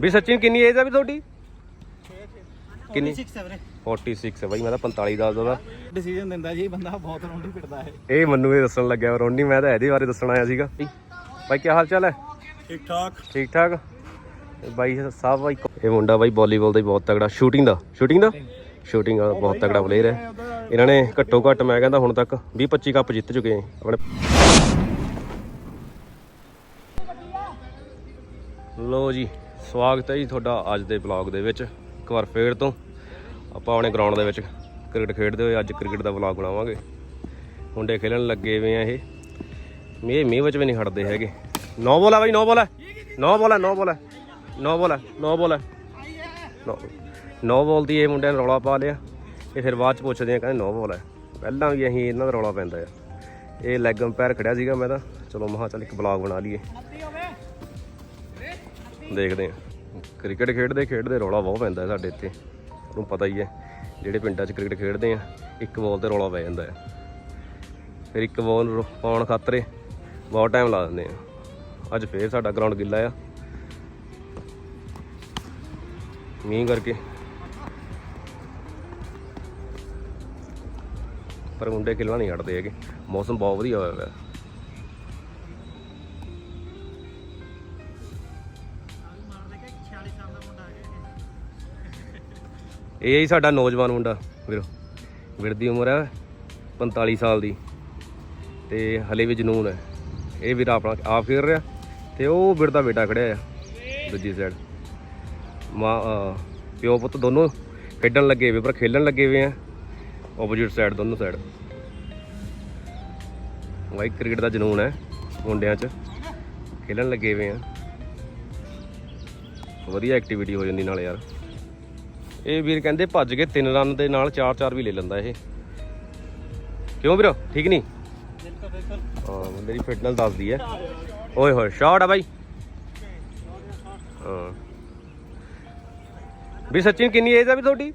ਵੀ ਸੱਚੀ ਕਿੰਨੀ ਏਜ ਆ ਵੀ ਤੁਹਾਡੀ? ਕਿੰਨੀ? 6 7 46 ਹੈ ਬਾਈ ਮੈਂ ਤਾਂ 45 ਦਾ ਉਹਦਾ। ਡਿਸੀਜਨ ਦਿੰਦਾ ਜੀ ਬੰਦਾ ਬਹੁਤ ਰੌਂਡੀ ਪਿੱਟਦਾ ਹੈ। ਇਹ ਮੰਨੂ ਇਹ ਦੱਸਣ ਲੱਗਿਆ ਰੋਣੀ ਮੈਂ ਤਾਂ ਇਹਦੇ ਬਾਰੇ ਦੱਸਣ ਆਇਆ ਸੀਗਾ। ਬਾਈ ਕੀ ਹਾਲ ਚਾਲ ਹੈ? ਠੀਕ ਠਾਕ। ਠੀਕ ਠਾਕ ਇਹ ਬਾਈ ਸਾਹਿਬ ਬਾਈ ਇਹ ਮੁੰਡਾ ਬਾਈ ਵਾਲੀਬਾਲ ਦਾ ਹੀ ਬਹੁਤ ਤਗੜਾ ਸ਼ੂਟਿੰਗ ਦਾ? ਸ਼ੂਟਿੰਗ ਦਾ? ਸ਼ੂਟਿੰਗ ਦਾ ਬਹੁਤ ਤਗੜਾ ਪਲੇਅਰ ਹੈ। ਇਹਨਾਂ ਨੇ ਘੱਟੋ ਘੱਟ ਮੈਂ ਕਹਿੰਦਾ ਹੁਣ ਤੱਕ 20 25 ਕੱਪ ਜਿੱਤ ਚੁੱਕੇ ਆ ਆਪਣੇ ਲੋ ਜੀ। ਸਵਾਗਤ ਹੈ ਜੀ ਤੁਹਾਡਾ ਅੱਜ ਦੇ ਵਲੌਗ ਦੇ ਵਿੱਚ। ਇੱਕ ਵਾਰ ਫੇਰ ਤੋਂ ਆਪਾਂ ਆਪਣੇ ਗਰਾਊਂਡ ਦੇ ਵਿੱਚ ਕ੍ਰਿਕਟ ਖੇਡਦੇ ਹੋਏ ਅੱਜ ਕ੍ਰਿਕਟ ਦਾ ਵਲੌਗ ਬਣਾਵਾਂਗੇ। ਮੁੰਡੇ ਖੇਲਣ ਲੱਗੇ ਹੋਏ ਆ ਇਹ। ਮੀਂਹ ਮੀਂਹ ਵਿੱਚ ਵੀ ਨਹੀਂ ਹਟਦੇ ਹੈਗੇ। ਨੌ ਬੋਲ ਹੈ ਬਾਈ, ਨੌ ਬੋਲ ਹੈ ਨੌ ਬੋਲ ਹੈ ਨੌ ਬੋਲ ਹੈ ਨੌ ਬੋਲ ਹੈ ਨੌ ਬੋਲ ਹੈ ਨੌ ਨੌ ਬੋਲ ਦੀ ਇਹ ਮੁੰਡਿਆਂ ਨੇ ਰੌਲਾ ਪਾ ਲਿਆ। ਇਹ ਫਿਰ ਬਾਅਦ ਚ ਪੁੱਛਦੇ ਆ, ਕਹਿੰਦੇ ਨੌ ਬੋਲ ਹੈ ਪਹਿਲਾਂ ਵੀ ਅਸੀਂ ਇਹਨਾਂ ਦਾ ਰੌਲਾ ਪੈਂਦਾ ਆ। ਇਹ ਲੈਗ ਅੰਪਾਇਰ ਖੜਿਆ ਸੀਗਾ ਮੈਂ ਤਾਂ। ਚਲੋ ਮਹਾ ਚੱਲ ਇੱਕ ਬਲੌਗ ਬਣਾ ਲਈਏ। ਦੇਖਦੇ ਆ ਕ੍ਰਿਕਟ ਖੇਡਦੇ ਖੇਡਦੇ ਰੌਲਾ ਬਹੁਤ ਪੈਂਦਾ ਸਾਡੇ ਇੱਥੇ। ਤੁਹਾਨੂੰ ਪਤਾ ਹੀ ਹੈ, ਜਿਹੜੇ ਪਿੰਡਾਂ 'ਚ ਕ੍ਰਿਕਟ ਖੇਡਦੇ ਆ, ਇੱਕ ਬਾਲ ਤੇ ਰੌਲਾ ਪੈ ਜਾਂਦਾ ਹੈ। ਫਿਰ ਇੱਕ ਬਾਲ ਪਾਉਣ ਖਾਤਰੇ ਬਹੁਤ ਟਾਈਮ ਲਾ ਦਿੰਦੇ ਆ। ਅੱਜ ਫੇਰ ਸਾਡਾ ਗਰਾਊਂਡ ਗਿੱਲਾ ਆ। ਮੀਂਹ ਕਰਕੇ। ਪਰ ਮੁੰਡੇ ਖੇਲਣਾ ਨਹੀਂ ਹਟਦੇ ਹੈਗੇ। ਮੌਸਮ ਬਹੁਤ ਵਧੀਆ ਹੋਇਆ ਹੋਇਆ। ਇਹ ਹੈ ਜੀ ਸਾਡਾ ਨੌਜਵਾਨ ਮੁੰਡਾ, ਵੀਰੋ। ਵੀਰ ਦੀ ਉਮਰ ਹੈ 45 ਸਾਲ ਦੀ ਤੇ ਹਲੇ ਵੀ ਜਨੂਨ ਹੈ। ਇਹ ਵੀਰ ਆਪਣਾ ਆਪ ਖੇਡ ਰਿਹਾ ਤੇ ਉਹ ਵੀਰ ਦਾ ਬੇਟਾ ਖੜਿਆ ਆ ਦੂਜੀ ਸਾਈਡ ਮਾਂ ਪਿਓ ਪੁੱਤ ਦੋਨੋਂ ਖੇਡਣ ਲੱਗੇ ਵੇ ਪਰ ਖੇਡਣ ਲੱਗੇ ਵੇ ਆ। ਆਪੋਜੀਟ ਸਾਈਡ ਦੋਨੋਂ ਸਾਈਡ ਵਾਈ ਕ੍ਰਿਕਟ ਦਾ ਜਨੂਨ ਹੈ ਮੁੰਡਿਆਂ 'ਚ। ਖੇਡਣ ਲੱਗੇ ਵੇ ਆ। ਵਧੀਆ ਐਕਟੀਵਿਟੀ ਹੋ ਜਾਂਦੀ ਨਾਲ ਯਾਰ। ਇਹ ਵੀਰ ਕਹਿੰਦੇ ਭੱਜ ਕੇ 3 ਰਨ ਦੇ ਨਾਲ 4-4 ਵੀ ਲੈ ਲੈਂਦਾ ਇਹ। ਕਿਉਂ ਵੀਰੋ? ਠੀਕ ਨਹੀਂ? ਹਾਂ, ਮੇਰੀ ਫਿਟਨੈਸ ਦੱਸਦੀ ਹੈ। ਓਏ ਹੋਏ, ਸ਼ਾਟ ਆ ਬਾਈ। ਹਾਂ। ਵੀ ਸੱਚੀ ਕਿੰਨੀ ਏਜ ਆ ਵੀ ਤੁਹਾਡੀ?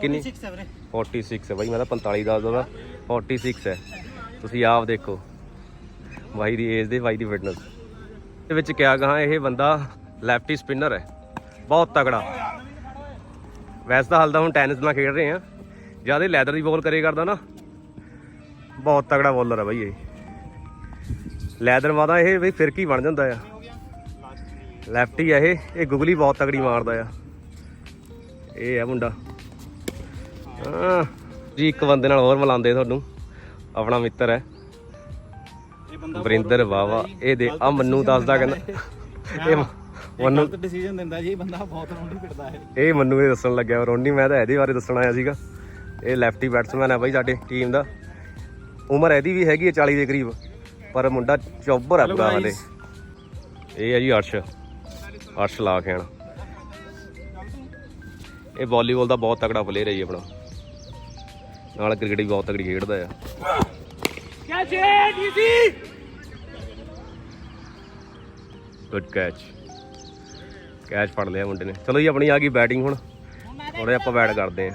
ਕਿੰਨੀ? 6 7 46 ਹੈ ਬਾਈ, ਮੈਂ ਤਾਂ 45 ਦੱਸ ਉਹਦਾ 46 ਹੈ। ਤੁਸੀਂ ਆਪ ਦੇਖੋ। ਬਾਈ ਦੀ ਏਜ ਦੇ, ਬਾਈ ਦੀ ਫਿਟਨੈਸ। ਦੇ ਵਿੱਚ ਕਿਆ ਕਹਾਂ, ਇਹ ਬੰਦਾ ਲੈਫਟੀ ਸਪਿਨਰ ਹੈ। ਬਹੁਤ ਤਗੜਾ ਵੈਸੇ ਤਾਂ ਹਾਲ ਤਾਂ ਹੁਣ ਟੈਨਿਸ ਨਾਲ ਖੇਡ ਰਹੇ ਆ। ਜ਼ਿਆਦਾ ਲੈਦਰ ਦੀ ਬੋਲ ਕਰੇ ਕਰਦਾ ਨਾ। ਬਹੁਤ ਤਗੜਾ ਬੋਲਰ ਆ ਬਾਈ ਇਹ। ਲੈਦਰ ਵਾਦਾ ਇਹ ਬਈ ਫਿਰਕੀ ਬਣ ਜਾਂਦਾ ਆ। ਲੈਫਟ ਹੀ ਆ ਇਹ। ਇਹ ਗੁਗਲੀ ਬਹੁਤ ਤਗੜੀ ਮਾਰਦਾ ਆ। ਇਹ ਆ ਮੁੰਡਾ। ਜੀ, ਇੱਕ ਬੰਦੇ ਨਾਲ ਹੋਰ ਮਿਲਾਉਂਦੇ ਤੁਹਾਨੂੰ। ਆਪਣਾ ਮਿੱਤਰ ਹੈ। ਵਰਿੰਦਰ ਵਾਵਾ। ਇਹ ਦੇ ਆ ਮੰਨੂ ਦੱਸਦਾ ਕਹਿੰਦਾ। ਇਹ ਮੰਨੂ ਗਲਤ ਡਿਸੀਜਨ ਦਿੰਦਾ ਜੀ ਬੰਦਾ ਬਹੁਤ ਰੌਂਡੀ ਪਿੱਟਦਾ ਹੈ ਇਹ। ਮੰਨੂ ਇਹ ਦੱਸਣ ਲੱਗਿਆ ਰੋਣੀ ਮੈਂ ਤਾਂ ਇਹਦੇ ਬਾਰੇ ਦੱਸਣ ਆਇਆ ਸੀਗਾ। ਇਹ ਲੈਫਟੀ ਬੈਟਸਮੈਨ ਹੈ ਬਾਈ ਸਾਡੇ ਟੀਮ ਦਾ। ਉਮਰ ਇਹਦੀ ਵੀ ਹੈਗੀ ਹੈ 40 ਦੇ ਕਰੀਬ ਪਰ ਮੁੰਡਾ ਚੌਬਰ ਹੈ ਪੂਰਾ ਹਾਲੇ। ਇਹ ਹੈ ਜੀ ਅਰਸ਼। ਅਰਸ਼ ਲਾ ਖੇਣ ਇਹ ਵਾਲੀਬਾਲ ਦਾ ਬਹੁਤ ਤਕੜਾ ਪਲੇਅਰ ਹੈ ਜੀ ਆਪਣਾ। ਨਾਲ ਕ੍ਰਿਕਟ ਵੀ ਬਹੁਤ ਤਕੜੀ ਖੇਡਦਾ ਆ। ਗੁੱਡ ਕੈਚ ਕੈਚ ਫੜ ਲਿਆ ਮੁੰਡੇ ਨੇ। ਚਲੋ ਜੀ, ਆਪਣੀ ਆ ਗਈ ਬੈਟਿੰਗ ਹੁਣ। ਥੋੜੇ ਆਪਾਂ ਬੈਟ ਕਰਦੇ ਆਂ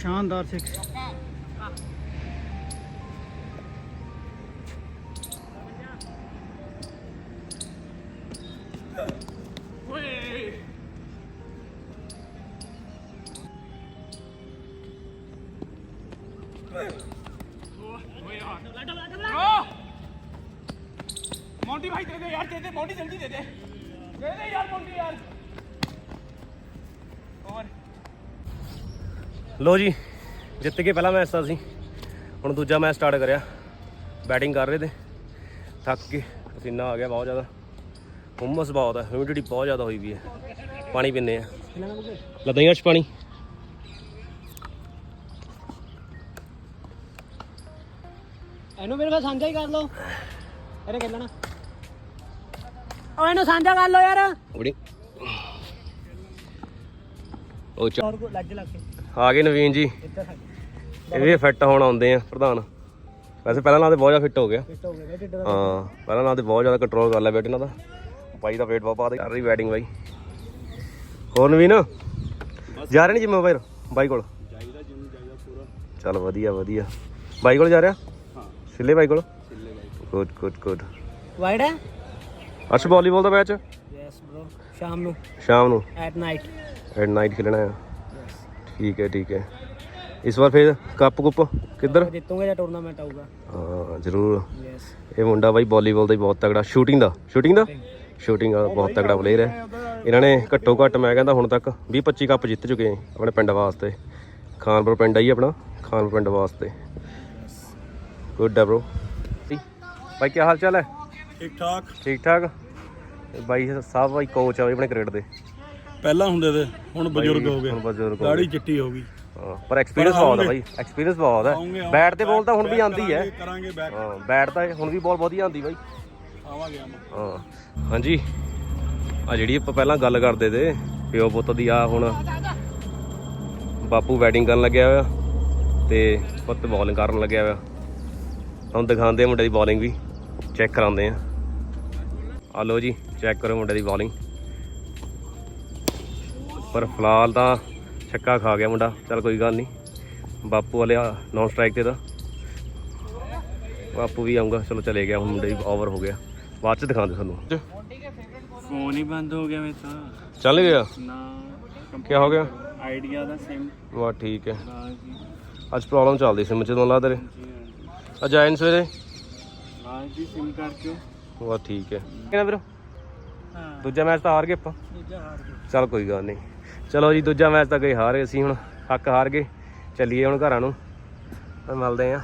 ਸ਼ਾਨਦਾਰ ਸਿਕਸ ਮੌਂਟੀ ਭਾਈ ਦੇ ਦੇ ਯਾਰ ਦੇ ਦੇ ਮੌਂਟੀ ਜਲਦੀ ਦੇ ਦੇ। ਦੇ ਦੇ ਯਾਰ ਮੌਂਟੀ ਯਾਰ। ਹੋਰ। ਲੋ ਜੀ ਜਿੱਤ ਕੇ ਪਹਿਲਾ ਮੈਚ ਤਾਂ ਸੀ ਹੁਣ ਦੂਜਾ ਮੈਚ ਸਟਾਰਟ ਕਰਿਆ। ਬੈਟਿੰਗ ਕਰ ਰਹੇ ਤੇ। ਥੱਕ ਕੇ। ਪਸੀਨਾ ਆ ਗਿਆ ਬਹੁਤ ਜ਼ਿਆਦਾ। ਹੁਮਸ ਬਹੁਤ ਹੈ ਹਿਊਮਿਡਿਟੀ ਬਹੁਤ ਜ਼ਿਆਦਾ ਹੋਈ ਵੀ ਹੈ। ਪਾਣੀ ਪੀਂਦੇ ਆ। ਲਦਾਂ ਯਾਰ ਪਾਣੀ। ਇਹਨੂੰ ਮੇਰੇ ਨਾਲ ਸਾਂਝਾ ਹੀ ਕਰ ਲਓ। ਇਹਨੇ ਖੇਲਣਾ ਓ ਇਹਨੂੰ ਸਾਂਝਾ ਕਰ ਲਓ ਯਾਰ। ਬੜੀ ਉਹ ਚ ਹੋਰ ਕੋ ਲੱਜ ਲੱਗ ਕੇ। ਆ ਗਏ ਨਵੀਨ ਜੀ। ਇੱਧਰ ਇਹ ਵੀ ਫਿੱਟ ਹੋਣ ਆਉਂਦੇ ਆ ਪ੍ਰਧਾਨ। ਵੈਸੇ ਪਹਿਲਾਂ ਨਾਲ ਤੇ ਬਹੁਤ ਜ਼ਿਆਦਾ ਫਿੱਟ ਹੋ ਗਿਆ। ਫਿੱਟ ਹੋ ਗਏ ਬਈ ਢਿੱਡ ਦਾ ਹਾਂ ਪਹਿਲਾਂ ਨਾਲ ਤੇ ਬਹੁਤ ਜ਼ਿਆਦਾ ਕੰਟਰੋਲ ਕਰ ਲਿਆ ਵੇਟ ਇਹਨਾਂ ਦਾ। ਬਾਈ ਦਾ ਵੇਟ ਬਹੁਤ ਪਾ ਦੇ। ਕਰ ਰਹੀ ਵੈਟਿੰਗ ਬਾਈ। ਹੋਰ ਵੀ ਨਾ ਜਾ ਰਹੇ ਨਹੀਂ ਜਿੰਮ ਬਾਈ ਬਾਈ ਕੋਲ। ਚਾਹੀਦਾ ਜਿੰਮ ਚਾਹੀਦਾ ਪੂਰਾ। ਚੱਲ ਵਧੀਆ ਵਧੀਆ। ਬਾਈ ਕੋਲ ਜਾ ਰਿਹਾ? ਸਿੱਲੇ ਬਾਈ ਕੋਲ? ਛਿੱਲੇ ਬਾਈ ਗੁੱਡ ਗੁੱਡ ਗੁੱਡ ਵਾਈਡ ਹੈ? ਅਰਸ਼ ਵਾਲੀਬਾਲ ਦਾ ਮੈਚ? ਯੈਸ ਬ్రో ਸ਼ਾਮ ਨੂੰ। ਸ਼ਾਮ ਨੂੰ? ਐਟ ਨਾਈਟ ਐਟ ਨਾਈਟ ਖੇਲਣਾ ਹੈ ਠੀਕ ਹੈ ਠੀਕ ਹੈ। ਇਸ ਵਾਰ ਫਿਰ ਕੱਪ ਕੁੱਪ ਕਿੱਧਰ? ਜਿੱਤੂਗੇ ਜਾਂ ਟੂਰਨਾਮੈਂਟ ਆਊਗਾ? ਹਾਂ ਜ਼ਰੂਰ। ਯੈਸ ਇਹ ਮੁੰਡਾ ਬਾਈ ਵਾਲੀਬਾਲ ਦਾ ਹੀ ਬਹੁਤ ਤਗੜਾ ਸ਼ੂਟਿੰਗ ਦਾ? ਸ਼ੂਟਿੰਗ ਦਾ? ਸ਼ੂਟਿੰਗ ਦਾ ਬਹੁਤ ਤਗੜਾ ਪਲੇਅਰ ਹੈ। ਇਹਨਾਂ ਨੇ ਘੱਟੋ ਘੱਟ ਮੈਂ ਕਹਿੰਦਾ ਹੁਣ ਤੱਕ 20 25 ਕੱਪ ਜਿੱਤ ਚੁੱਕੇ ਆ ਆਪਣੇ ਪਿੰਡ ਵਾਸਤੇ। ਖਾਨਪੁਰ ਪਿੰਡ ਆ ਹੀ ਆਪਣਾ ਖਾਨਪੁਰ ਪਿੰਡ ਵਾਸਤੇ। ਗੁੱਡ ਹੈ ਬ్రో ਬਾਈ ਕੀ ਹਾਲ ਚਾਲ ਹੈ? ਠੀਕ ਠਾਕ। ਠੀਕ ਠਾਕ? ਬਾਈ ਸਾਹਿਬ ਬਾਈ ਕੋਚ ਆ ਬਾਈ ਆਪਣੇ ਕ੍ਰਿਕਟ ਦੇ। ਪਹਿਲਾਂ ਹੁੰਦੇ ਤੇ ਹੁਣ ਬਜ਼ੁਰਗ ਹੋ ਗਏ। ਹੁਣ ਬਜ਼ੁਰਗ ਹੋ ਦਾੜੀ ਚਿੱਟੀ ਹੋ ਗਈ। ਪਰ ਐਕਸਪੀਰੀਅੰਸ ਬਹੁਤ ਹੈ ਬਾਈ। ਐਕਸਪੀਰੀਅੰਸ ਬਹੁਤ ਆਉਂਗੇ। ਬੈਟ ਤੇ ਬੋਲ ਤਾਂ ਹੁਣ ਵੀ ਆਂਦੀ ਹੈ। ਕਰਾਂਗੇ ਬੈਕ ਹਾਂ ਬੈਟ ਤਾਂ ਹੁਣ ਵੀ ਬਹੁਤ ਵਧੀਆ ਆਂਦੀ ਬਾਈ। ਆਵਾਂਗੇ ਹਾਂ ਹਾਂਜੀ। ਆ ਜਿਹੜੀ ਆਪਾਂ ਪਹਿਲਾਂ ਗੱਲ ਕਰਦੇ ਤੇ ਪਿਓ ਪੁੱਤ ਦੀ ਆ ਹੁਣ। ਬਾਪੂ ਵੈਡਿੰਗ ਕਰਨ ਲੱਗਿਆ ਹੋਇਆ ਤੇ ਪੁੱਤ ਬੋਲਿੰਗ ਕਰਨ ਲੱਗਿਆ ਹੋਇਆ। ਹੁਣ ਦਿਖਾਉਂਦੇ ਮੁੰਡੇ ਦੀ ਬੋਲਿੰਗ ਵੀ। ਚੈੱਕ ਕਰਾਉਂਦੇ ਆ ਆ ਲਓ ਜੀ ਚੈੱਕ ਕਰੋ ਮੁੰਡੇ ਦੀ ਬੋਲਿੰਗ ਪਰ ਫਿਲਹਾਲ ਤਾਂ ਛੱਕਾ ਖਾ ਗਿਆ ਮੁੰਡਾ ਚੱਲ ਕੋਈ ਗੱਲ ਨਹੀਂ। ਬਾਪੂ ਵਾਲੇ ਨੌਨ ਸਟ੍ਰਾਈਕ ਤੇ ਦਾ ਬਾਪੂ ਵੀ ਆਉਂਗਾ ਚਲੋ ਚਲੇ ਗਿਆ ਹੁਣ ਮੁੰਡੇ ਦੀ ਓਵਰ ਹੋ ਗਿਆ। ਬਾਅਦ ਚ ਦਿਖਾਉਂਦੇ ਤੁਹਾਨੂੰ। ਫੋਨ ਹੀ ਬੰਦ ਹੋ ਗਿਆ ਮੇਰੇ। ਤਾਂ ਚੱਲ ਗਿਆ? ਨਾ। ਕੀ ਹੋ ਗਿਆ? ਆਈਡੀਆ ਦਾ ਸਿਮ ਵਾ ਠੀਕ ਹੈ। ਅੱਜ ਪ੍ਰੋਬਲਮ ਚੱਲਦੀ ਸੀ ਮੈਨੂੰ ਲਾ ਤੇਰੇ। ਅੱਜ ਆਏ ਨੀ ਸਵੇਰੇ? ਹਾਂ ਜੀ ਸਿਮ ਕਰਕੇ ਵਾ ਠੀਕ ਹੈ। ਕਿਹਨਾਂ ਵੀਰੋ? ਹਾਂ। ਦੂਜਾ ਮੈਚ ਤਾਂ ਹਾਰ ਗਏ ਆਪਾਂ। ਦੂਜਾ ਹਾਰ ਗਿਆ ਚੱਲ ਕੋਈ ਗੱਲ ਨਹੀਂ। ਚਲੋ ਜੀ ਦੂਜਾ ਮੈਚ ਤਾਂ ਗਏ ਹਾਰ ਗਏ ਅਸੀਂ ਹੁਣ ਹੱਕ ਹਾਰ ਗਏ। ਚੱਲੀਏ ਹੁਣ ਘਰਾਂ ਨੂੰ। ਮਿਲਦੇ ਆਂ